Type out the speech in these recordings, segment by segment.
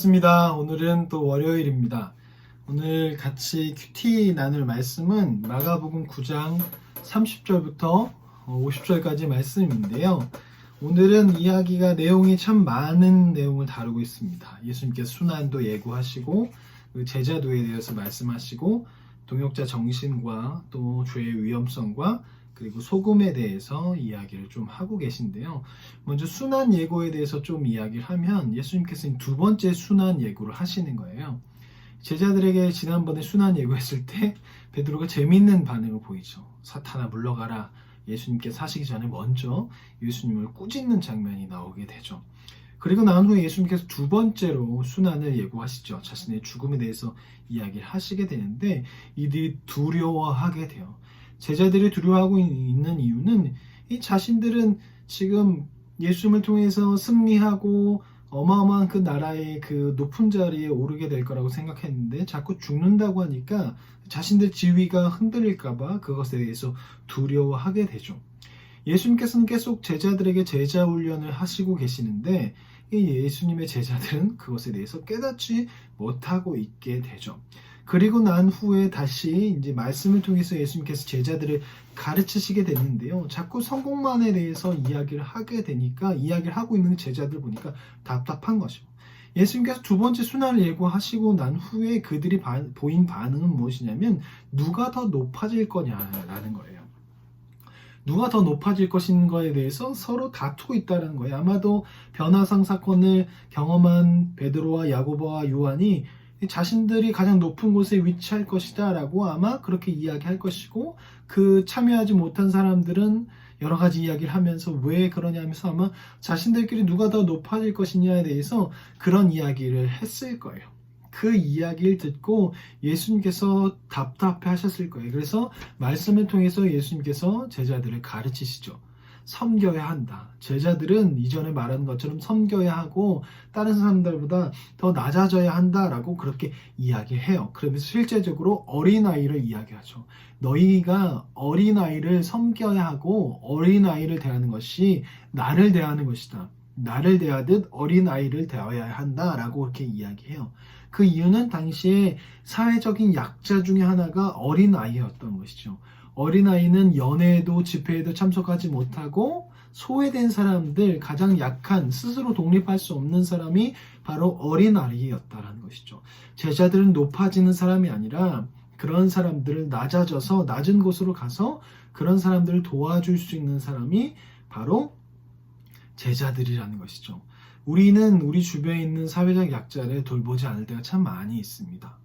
반갑습니다. 오늘은 또 월요일입니다. 오늘 같이 큐티 나눌 말씀은 마가복음 9장 30절부터 50절까지 말씀인데요. 오늘은 이야기가 내용이 참 많은 내용을 다루고 있습니다. 예수님께서 순환도 예고하시고 그 제자도에 대해서 말씀하시고 동역자 정신과 또 죄의 위험성과 그리고 소금에 대해서 이야기를 좀 하고 계신데요. 먼저 순환 예고에 대해서 좀 이야기를 하면 예수님께서는 두 번째 순환 예고를 하시는 거예요. 제자들에게 지난번에 순환 예고했을 때 베드로가 재밌는 반응을 보이죠. 사탄아 물러가라. 예수님께 사시기 전에 먼저 예수님을 꾸짖는 장면이 나오게 되죠. 그리고 나온 후에 예수님께서 두 번째로 순환을 예고하시죠. 자신의 죽음에 대해서 이야기를 하시게 되는데 이들이 두려워하게 돼요. 제자들이 두려워하고 있는 이유는 이 자신들은 지금 예수님을 통해서 승리하고 어마어마한 그 나라의 그 높은 자리에 오르게 될 거라고 생각했는데 자꾸 죽는다고 하니까 자신들 지위가 흔들릴까봐 그것에 대해서 두려워하게 되죠. 예수님께서는 계속 제자들에게 제자 훈련을 하시고 계시는데 이 예수님의 제자들은 그것에 대해서 깨닫지 못하고 있게 되죠. 그리고 난 후에 다시 이제 말씀을 통해서 예수님께서 제자들을 가르치시게 되는데요. 자꾸 성공만에 대해서 이야기를 하게 되니까 이야기를 하고 있는 제자들 보니까 답답한 거죠. 예수님께서 두 번째 순환을 예고하시고 난 후에 그들이 바, 보인 반응은 무엇이냐면 누가 더 높아질 거냐라는 거예요. 누가 더 높아질 것인 거에 대해서 서로 다투고 있다는 거예요. 아마도 변화상 사건을 경험한 베드로와 야고보와 요한이 자신들이 가장 높은 곳에 위치할 것이다 라고 아마 그렇게 이야기할 것이고 그 참여하지 못한 사람들은 여러 가지 이야기를 하면서 왜 그러냐 하면서 아마 자신들끼리 누가 더 높아질 것이냐에 대해서 그런 이야기를 했을 거예요. 그 이야기를 듣고 예수님께서 답답해 하셨을 거예요. 그래서 말씀을 통해서 예수님께서 제자들을 가르치시죠. 섬겨야 한다. 제자들은 이전에 말한 것처럼 섬겨야 하고 다른 사람들보다 더 낮아져야 한다라고 그렇게 이야기해요. 그러면서 실제적으로 어린아이를 이야기하죠. 너희가 어린아이를 섬겨야 하고 어린아이를 대하는 것이 나를 대하는 것이다. 나를 대하듯 어린아이를 대해야 한다라고 그렇게 이야기해요. 그 이유는 당시에 사회적인 약자 중에 하나가 어린아이였던 것이죠. 어린아이는 연애에도 집회에도 참석하지 못하고 소외된 사람들, 가장 약한, 스스로 독립할 수 없는 사람이 바로 어린아이였다라는 것이죠. 제자들은 높아지는 사람이 아니라 그런 사람들을 낮아져서 낮은 곳으로 가서 그런 사람들을 도와줄 수 있는 사람이 바로 제자들이라는 것이죠. 우리는 우리 주변에 있는 사회적 약자를 돌보지 않을 때가 참 많이 있습니다.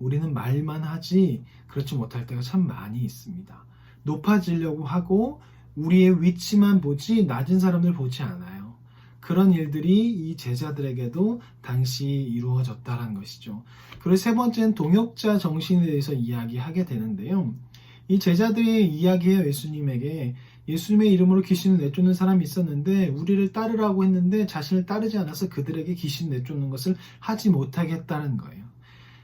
우리는 말만 하지 그렇지 못할 때가 참 많이 있습니다. 높아지려고 하고 우리의 위치만 보지 낮은 사람들 보지 않아요. 그런 일들이 이 제자들에게도 당시 이루어졌다는 것이죠. 그리고 세 번째는 동역자 정신에 대해서 이야기하게 되는데요. 이 제자들이 이야기해요, 예수님에게. 예수님의 이름으로 귀신을 내쫓는 사람이 있었는데 우리를 따르라고 했는데 자신을 따르지 않아서 그들에게 귀신 내쫓는 것을 하지 못하게 했다는 거예요.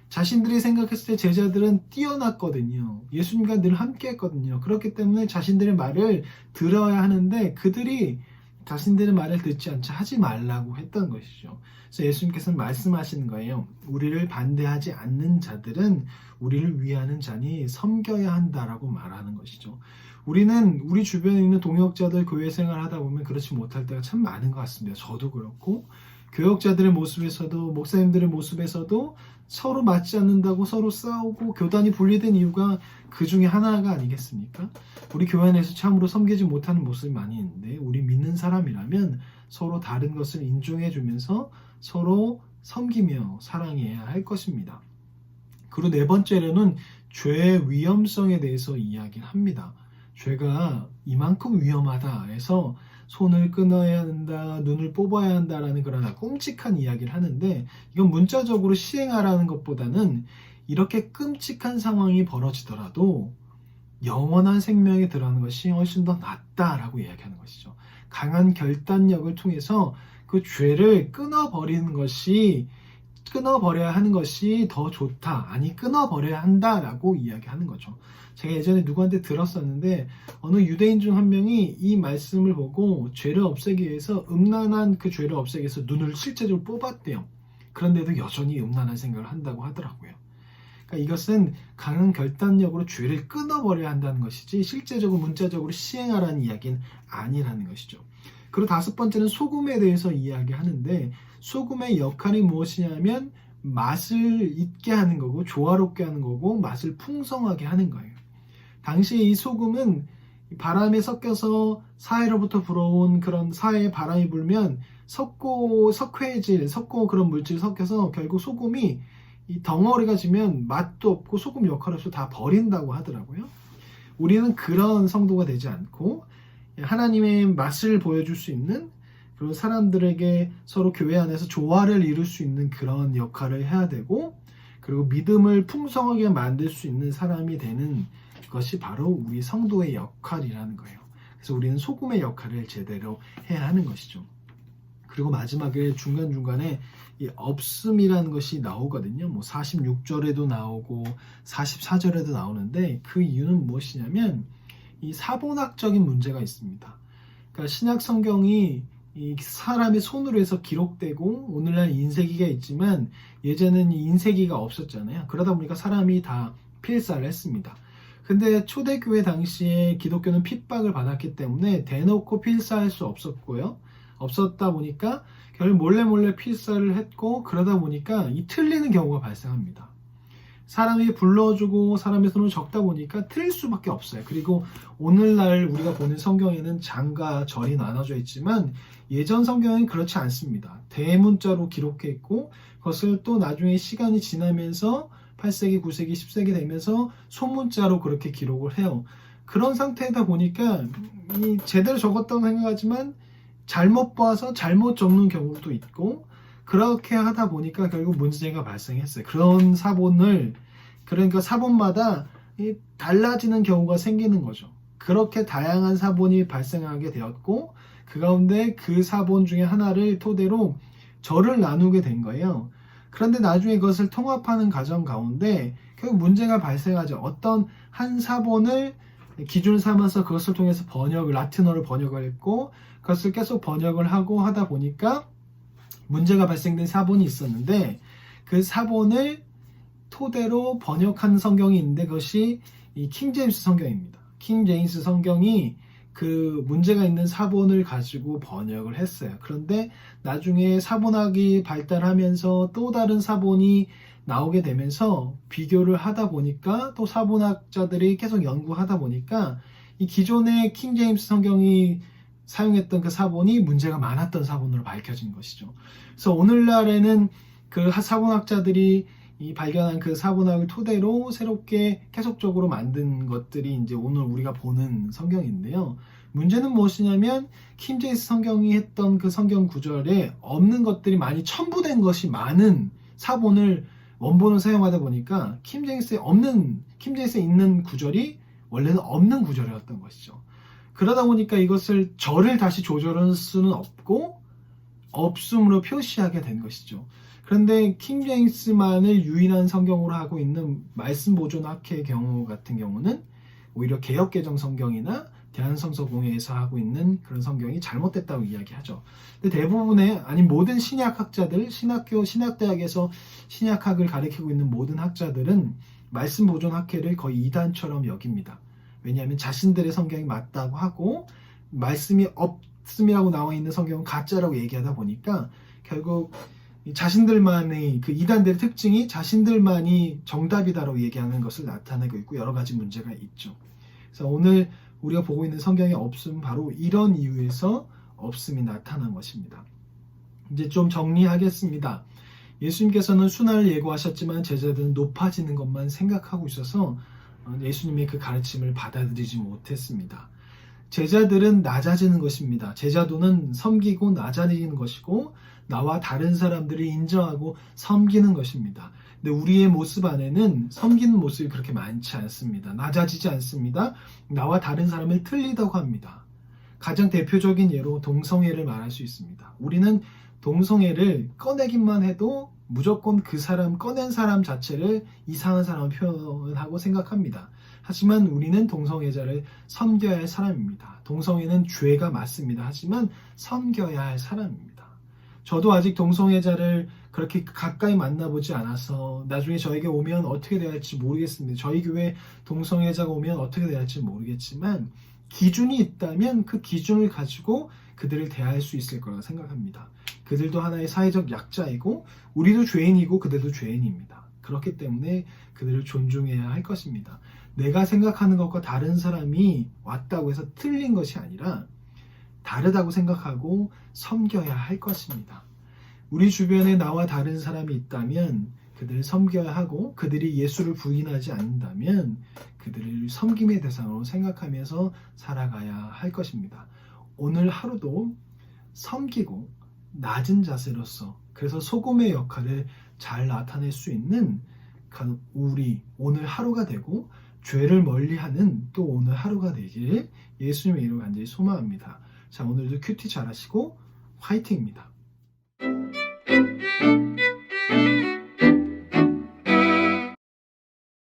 자신들이 생각했을 때 제자들은 뛰어났거든요. 예수님과 늘 함께 했거든요. 그렇기 때문에 자신들의 말을 들어야 하는데 그들이 자신들의 말을 듣지 않자 하지 말라고 했던 것이죠. 그래서 예수님께서는 말씀하시는 거예요. 우리를 반대하지 않는 자들은 우리를 위하는 자니 섬겨야 한다라고 말하는 것이죠. 우리는 우리 주변에 있는 동역자들 교회 생활 하다 보면 그렇지 못할 때가 참 많은 것 같습니다. 저도 그렇고 교역자들의 모습에서도 목사님들의 모습에서도 서로 맞지 않는다고 서로 싸우고 교단이 분리된 이유가 그 중에 하나가 아니겠습니까? 우리 교회 안에서 참으로 섬기지 못하는 모습이 많이 있는데 우리 믿는 사람이라면 서로 다른 것을 인정해 주면서 서로 섬기며 사랑해야 할 것입니다. 그리고 네 번째로는 죄의 위험성에 대해서 이야기를 합니다. 죄가 이만큼 위험하다 해서 손을 끊어야 한다, 눈을 뽑아야 한다라는 그런 끔찍한 이야기를 하는데 이건 문자적으로 시행하라는 것보다는 이렇게 끔찍한 상황이 벌어지더라도 영원한 생명에 들어가는 것이 훨씬 더 낫다라고 이야기하는 것이죠. 강한 결단력을 통해서 그 죄를 끊어버리는 것이 끊어버려야 하는 것이 더 좋다. 아니, 끊어버려야 한다라고 이야기하는 거죠. 제가 예전에 누구한테 들었었는데, 어느 유대인 중 한 명이 이 말씀을 보고 죄를 없애기 위해서 음란한 그 죄를 없애기 위해서 눈을 실제적으로 뽑았대요. 그런데도 여전히 음란한 생각을 한다고 하더라고요. 그러니까 이것은 강한 결단력으로 죄를 끊어버려야 한다는 것이지 실제적으로 문자적으로 시행하라는 이야기는 아니라는 것이죠. 그리고 다섯 번째는 소금에 대해서 이야기하는데 소금의 역할이 무엇이냐면 맛을 있게 하는 거고 조화롭게 하는 거고 맛을 풍성하게 하는 거예요. 당시에 이 소금은 바람에 섞여서 사해로부터 불어온 그런 사해의 바람이 불면 석고 석회질, 석고 그런 물질이 섞여서 결국 소금이 이 덩어리가 지면 맛도 없고 소금 역할 없이 다 버린다고 하더라고요. 우리는 그런 성도가 되지 않고 하나님의 맛을 보여줄 수 있는 그리고 사람들에게 서로 교회 안에서 조화를 이룰 수 있는 그런 역할을 해야 되고 그리고 믿음을 풍성하게 만들 수 있는 사람이 되는 것이 바로 우리 성도의 역할이라는 거예요. 그래서 우리는 소금의 역할을 제대로 해야 하는 것이죠. 그리고 마지막에 중간중간에 이 없음이라는 것이 나오거든요. 뭐 46절에도 나오고 44절에도 나오는데 그 이유는 무엇이냐면 이 사본학적인 문제가 있습니다. 그러니까 신약 성경이 이 사람의 손으로 해서 기록되고 오늘날 인쇄기가 있지만 예전에는 인쇄기가 없었잖아요. 그러다 보니까 사람이 다 필사를 했습니다. 근데 초대교회 당시에 기독교는 핍박을 받았기 때문에 대놓고 필사할 수 없었고요. 없었다 보니까 결국 몰래 몰래 필사를 했고 그러다 보니까 이 틀리는 경우가 발생합니다. 사람이 불러주고 사람의 손을 적다 보니까 틀릴 수밖에 없어요. 그리고 오늘날 우리가 보는 성경에는 장과 절이 나눠져 있지만 예전 성경은 그렇지 않습니다. 대문자로 기록해 있고 그것을 또 나중에 시간이 지나면서 8세기, 9세기, 10세기 되면서 소문자로 그렇게 기록을 해요. 그런 상태다 보니까 이 제대로 적었다고 생각하지만 잘못 봐서 잘못 적는 경우도 있고 그렇게 하다 보니까 결국 문제가 발생했어요. 그런 사본을 그러니까 사본마다 달라지는 경우가 생기는 거죠. 그렇게 다양한 사본이 발생하게 되었고 그 가운데 그 사본 중에 하나를 토대로 절을 나누게 된 거예요. 그런데 나중에 그것을 통합하는 과정 가운데 결국 문제가 발생하죠. 어떤 한 사본을 기준 삼아서 그것을 통해서 번역을 라틴어로 번역을 했고 그것을 계속 번역을 하고 하다 보니까 문제가 발생된 사본이 있었는데 그 사본을 토대로 번역한 성경이 있는데 그것이 이 킹제임스 성경입니다. 킹제임스 성경이 그 문제가 있는 사본을 가지고 번역을 했어요. 그런데 나중에 사본학이 발달하면서 또 다른 사본이 나오게 되면서 비교를 하다 보니까 또 사본학자들이 계속 연구하다 보니까 이 기존의 킹제임스 성경이 사용했던 그 사본이 문제가 많았던 사본으로 밝혀진 것이죠. 그래서 오늘날에는 그 사본학자들이 이 발견한 그 사본학을 토대로 새롭게 계속적으로 만든 것들이 이제 오늘 우리가 보는 성경인데요. 문제는 무엇이냐면 킴제이스 성경이 했던 그 성경 구절에 없는 것들이 많이 첨부된 것이 많은 사본을 원본을 사용하다 보니까 킴제이스에 없는 킴제이스에 있는 구절이 원래는 없는 구절이었던 것이죠. 그러다 보니까 이것을 절을 다시 조절할 수는 없고 없음으로 표시하게 된 것이죠. 그런데 킹 제임스만을 유일한 성경으로 하고 있는 말씀 보존 학회의 경우 같은 경우는 오히려 개혁 개정 성경이나 대한성서공회에서 하고 있는 그런 성경이 잘못됐다고 이야기하죠. 근데 대부분의 아니 모든 신약학자들, 신학교, 신학대학에서 신약학을 가리키고 있는 모든 학자들은 말씀 보존 학회를 거의 이단처럼 여깁니다. 왜냐하면 자신들의 성경이 맞다고 하고 말씀이 없음이라고 나와 있는 성경은 가짜라고 얘기하다 보니까 결국 자신들만의 그 이단들의 특징이 자신들만이 정답이다라고 얘기하는 것을 나타내고 있고 여러 가지 문제가 있죠. 그래서 오늘 우리가 보고 있는 성경에 없음 바로 이런 이유에서 없음이 나타난 것입니다. 이제 좀 정리하겠습니다. 예수님께서는 순환을 예고하셨지만 제자들은 높아지는 것만 생각하고 있어서 어, 예수님의 그 가르침을 받아들이지 못했습니다. 제자들은 낮아지는 것입니다. 제자도는 섬기고 낮아지는 것이고 나와 다른 사람들을 인정하고 섬기는 것입니다. 근데 우리의 모습 안에는 섬기는 모습이 그렇게 많지 않습니다. 낮아지지 않습니다. 나와 다른 사람을 틀리다고 합니다. 가장 대표적인 예로 동성애를 말할 수 있습니다. 우리는 동성애를 꺼내기만 해도 무조건 그 사람, 꺼낸 사람 자체를 이상한 사람 표현하고 생각합니다. 하지만 우리는 동성애자를 섬겨야 할 사람입니다. 동성애는 죄가 맞습니다. 하지만 섬겨야 할 사람입니다. 저도 아직 동성애자를 그렇게 가까이 만나보지 않아서 나중에 저에게 오면 어떻게 돼야 할지 모르겠습니다. 저희 교회 동성애자가 오면 어떻게 돼야 할지 모르겠지만 기준이 있다면 그 기준을 가지고 그들을 대할 수 있을 거라 생각합니다. 그들도 하나의 사회적 약자이고 우리도 죄인이고 그들도 죄인입니다. 그렇기 때문에 그들을 존중해야 할 것입니다. 내가 생각하는 것과 다른 사람이 왔다고 해서 틀린 것이 아니라 다르다고 생각하고 섬겨야 할 것입니다. 우리 주변에 나와 다른 사람이 있다면 그들을 섬겨야 하고 그들이 예수를 부인하지 않는다면 그들을 섬김의 대상으로 생각하면서 살아가야 할 것입니다. 오늘 하루도 섬기고 낮은 자세로서 그래서 소금의 역할을 잘 나타낼 수 있는 우리 오늘 하루가 되고 죄를 멀리하는 또 오늘 하루가 되길 예수님의 이름을 간절히 소망합니다. 자 오늘도 큐티 잘하시고 화이팅입니다.